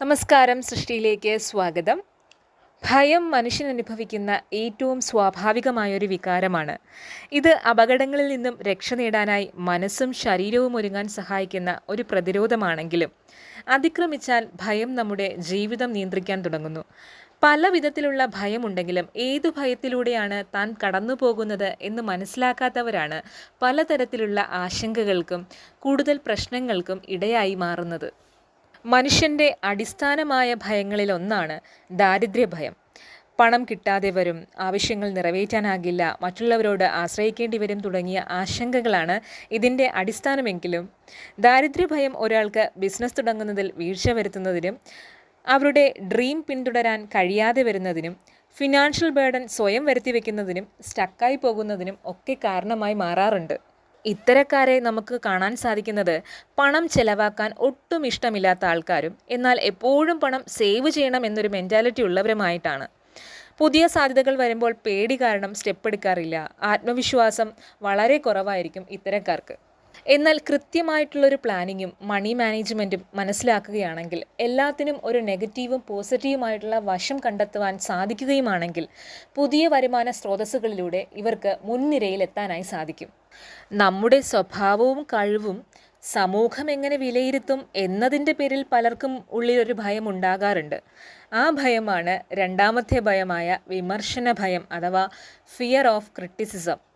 നമസ്കാരം സൃഷ്ടിയിലേക്ക് സ്വാഗതം. ഭയം മനുഷ്യൻ അനുഭവിക്കുന്ന ഏറ്റവും സ്വാഭാവികമായൊരു വികാരമാണ്. ഇത് അപകടങ്ങളിൽ നിന്നും രക്ഷ നേടാനായി മനസ്സും ശരീരവും ഒരുങ്ങാൻ സഹായിക്കുന്ന ഒരു പ്രതിരോധമാണെങ്കിലും അതിക്രമിച്ചാൽ ഭയം നമ്മുടെ ജീവിതം നിയന്ത്രിക്കാൻ തുടങ്ങുന്നു. പല വിധത്തിലുള്ള ഭയമുണ്ടെങ്കിലും ഏതു ഭയത്തിലൂടെയാണ് താൻ കടന്നു പോകുന്നത് എന്ന് മനസ്സിലാക്കാത്തവരാണ് പലതരത്തിലുള്ള ആശങ്കകൾക്കും കൂടുതൽ പ്രശ്നങ്ങൾക്കും ഇടയായി മാറുന്നത്. മനുഷ്യന്റെ അടിസ്ഥാനമായ ഭയങ്ങളിലൊന്നാണ് ദാരിദ്ര്യഭയം. പണം കിട്ടാതെ വരും ആവശ്യങ്ങൾ നിറവേറ്റാനാകില്ല മറ്റുള്ളവരോട് ആശ്രയിക്കേണ്ടി വരും തുടങ്ങിയ ആശങ്കകളാണ് ഇതിന്റെ അടിസ്ഥാനമെങ്കിലും. ദാരിദ്ര്യഭയം ഒരാൾക്ക് ബിസിനസ് തുടങ്ങുന്നതിൽ വീഴ്ച വരുത്തുന്നതിനും അവരുടെ ഡ്രീം പിന്തുടരാൻ കഴിയാതെ വരുന്നതിനും ഫിനാൻഷ്യൽ ബേഡൻ സ്വയം വരുത്തി വയ്ക്കുന്നതിനും സ്റ്റക്കായി പോകുന്നതിനും ഒക്കെ കാരണമായി മാറാറുണ്ട്. ഇത്തരക്കാരെ നമുക്ക് കാണാൻ സാധിക്കുന്നത് പണം ചെലവാക്കാൻ ഒട്ടും ഇഷ്ടമില്ലാത്ത ആൾക്കാരും എന്നാൽ എപ്പോഴും പണം സേവ് ചെയ്യണം എന്നൊരു മെന്റാലിറ്റി ഉള്ളവരുമായിട്ടാണ്. പുതിയ സാധ്യതകൾ വരുമ്പോൾ പേടി കാരണം സ്റ്റെപ്പ് എടുക്കാറില്ല. ആത്മവിശ്വാസം വളരെ കുറവായിരിക്കും ഇത്തരക്കാർക്ക്. എന്നാൽ കൃത്യമായിട്ടുള്ളൊരു പ്ലാനിങ്ങും മണി മാനേജ്മെന്റും മനസ്സിലാക്കുകയാണെങ്കിൽ എല്ലാത്തിനും ഒരു നെഗറ്റീവും പോസിറ്റീവുമായിട്ടുള്ള വശം കണ്ടെത്തുവാൻ സാധിക്കുകയുമാണെങ്കിൽ പുതിയ വരുമാന സ്രോതസ്സുകളിലൂടെ ഇവർക്ക് മുൻനിരയിലെത്താനായി സാധിക്കും. നമ്മുടെ സ്വഭാവവും കഴിവും സമൂഹം എങ്ങനെ വിലയിരുത്തും എന്നതിന്റെ പേരിൽ പലർക്കും ഉള്ളിലൊരു ഭയം ഉണ്ടാകാറുണ്ട്. ആ ഭയമാണ് രണ്ടാമത്തെ ഭയമായ വിമർശന ഭയം അഥവാ ഫിയർ ഓഫ് ക്രിറ്റിസിസം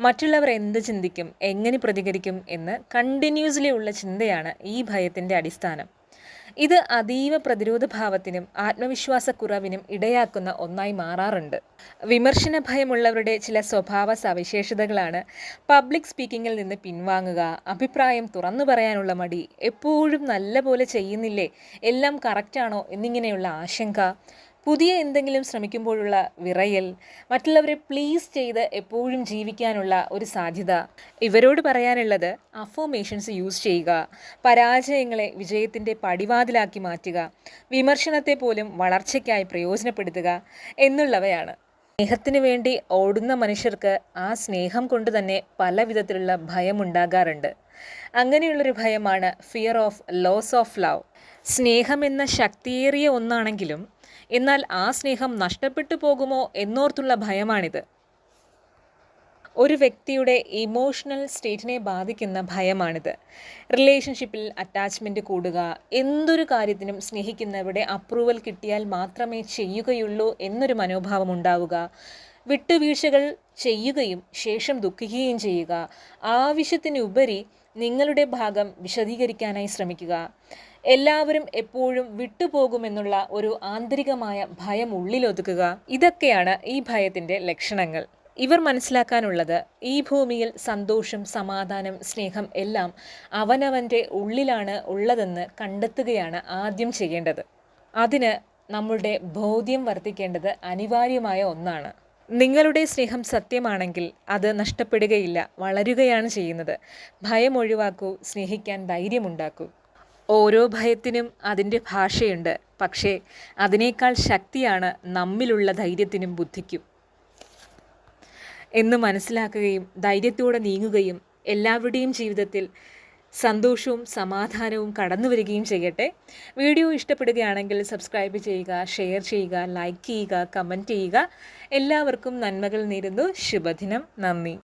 മറ്റുള്ളവർ എന്ത് ചിന്തിക്കും എങ്ങനെ പ്രതികരിക്കും എന്ന് കണ്ടിന്യൂസ്ലി ഉള്ള ചിന്തയാണ് ഈ ഭയത്തിന്റെ അടിസ്ഥാനം. ഇത് അതീവ പ്രതിരോധ ഭാവത്തിനും ആത്മവിശ്വാസക്കുറവിനും ഇടയാക്കുന്ന ഒന്നായി മാറാറുണ്ട്. വിമർശന ഭയമുള്ളവരുടെ ചില സ്വഭാവ സവിശേഷതകളാണ് പബ്ലിക് സ്പീക്കിങ്ങിൽ നിന്ന് പിൻവാങ്ങുക അഭിപ്രായം തുറന്നു പറയാനുള്ള മടി എപ്പോഴും നല്ല പോലെ ചെയ്യുന്നില്ലേ എല്ലാം കറക്റ്റാണോ എന്നിങ്ങനെയുള്ള ആശങ്ക പുതിയ എന്തെങ്കിലും ശ്രമിക്കുമ്പോഴുള്ള വിറയൽ മറ്റുള്ളവരെ പ്ലീസ് ചെയ്ത് എപ്പോഴും ജീവിക്കാനുള്ള ഒരു സാധ്യത. ഇവരോട് പറയാനുള്ളത് അഫോമേഷൻസ് യൂസ് ചെയ്യുക. പരാജയങ്ങളെ വിജയത്തിന്റെ പടിവാതിലാക്കി മാറ്റുക. വിമർശനത്തെ പോലും വളർച്ചയ്ക്കായി പ്രയോജനപ്പെടുത്തുക എന്നുള്ളവയാണ്. സ്നേഹത്തിന് വേണ്ടി ഓടുന്ന മനുഷ്യർക്ക് ആ സ്നേഹം കൊണ്ട് തന്നെ പല വിധത്തിലുള്ള ഭയമുണ്ടാകാറുണ്ട്. അങ്ങനെയുള്ളൊരു ഭയമാണ് fear of loss of love സ്നേഹം എന്ന ശക്തിയേറിയ ഒന്നാണെങ്കിലും എന്നാൽ ആ സ്നേഹം നഷ്ടപ്പെട്ടു പോകുമോ എന്നോർത്തുള്ള ഭയമാണിത്. ഒരു വ്യക്തിയുടെ ഇമോഷണൽ സ്റ്റേറ്റിനെ ബാധിക്കുന്ന ഭയമാണിത്. റിലേഷൻഷിപ്പിൽ അറ്റാച്ച്മെന്റ് കൂടുക എന്തൊരു കാര്യത്തിനും സ്നേഹിക്കുന്നവരുടെ അപ്രൂവൽ കിട്ടിയാൽ മാത്രമേ ചെയ്യുകയുള്ളൂ എന്നൊരു മനോഭാവം ഉണ്ടാവുക. വിട്ടുവീഴ്ചകൾ ചെയ്യുകയും ശേഷം ദുഃഖിക്കുകയും ചെയ്യുക. ആവശ്യത്തിനുപരി നിങ്ങളുടെ ഭാഗം വിശദീകരിക്കാനായി ശ്രമിക്കുക. എല്ലാവരും എപ്പോഴും വിട്ടുപോകുമെന്നുള്ള ഒരു ആന്തരികമായ ഭയം ഉള്ളിലൊതുക്കുക. ഇതൊക്കെയാണ് ഈ ഭയത്തിന്റെ ലക്ഷണങ്ങൾ. ഇവർ മനസ്സിലാക്കാനുള്ളത് ഈ ഭൂമിയിൽ സന്തോഷം സമാധാനം സ്നേഹം എല്ലാം അവനവന്റെ ഉള്ളിലാണ് ഉള്ളതെന്ന് കണ്ടെത്തുകയാണ് ആദ്യം ചെയ്യേണ്ടത്. അതിന് നമ്മളുടെ ബോധ്യം വർദ്ധിക്കേണ്ടത് അനിവാര്യമായ ഒന്നാണ്. നിങ്ങളുടെ സ്നേഹം സത്യമാണെങ്കിൽ അത് നഷ്ടപ്പെടുകയില്ല വളരുകയാണ് ചെയ്യുന്നത്. ഭയം ഒഴിവാക്കൂ സ്നേഹിക്കാൻ ധൈര്യമുണ്ടാക്കൂ. ഓരോ ഭയത്തിനും അതിന്റെ ഭാഷയുണ്ട് പക്ഷേ അതിനേക്കാൾ ശക്തിയാണ് നമ്മിലുള്ള ധൈര്യത്തിനും ബുദ്ധിക്കും. എന്ന് മനസ്സിലാക്കുകയും ധൈര്യത്തോടെ നീങ്ങുകയും എല്ലാവരുടെയും ജീവിതത്തിൽ സന്തോഷവും സമാധാനവും കടന്നു വരികയും ചെയ്യട്ടെ. വീഡിയോ ഇഷ്ടപ്പെടുകയാണെങ്കിൽ സബ്സ്ക്രൈബ് ചെയ്യുക ഷെയർ ചെയ്യുക ലൈക്ക് ചെയ്യുക കമന്റ് ചെയ്യുക. എല്ലാവർക്കും നന്മകൾ നേരുന്നു. ശുഭദിനം. നന്ദി.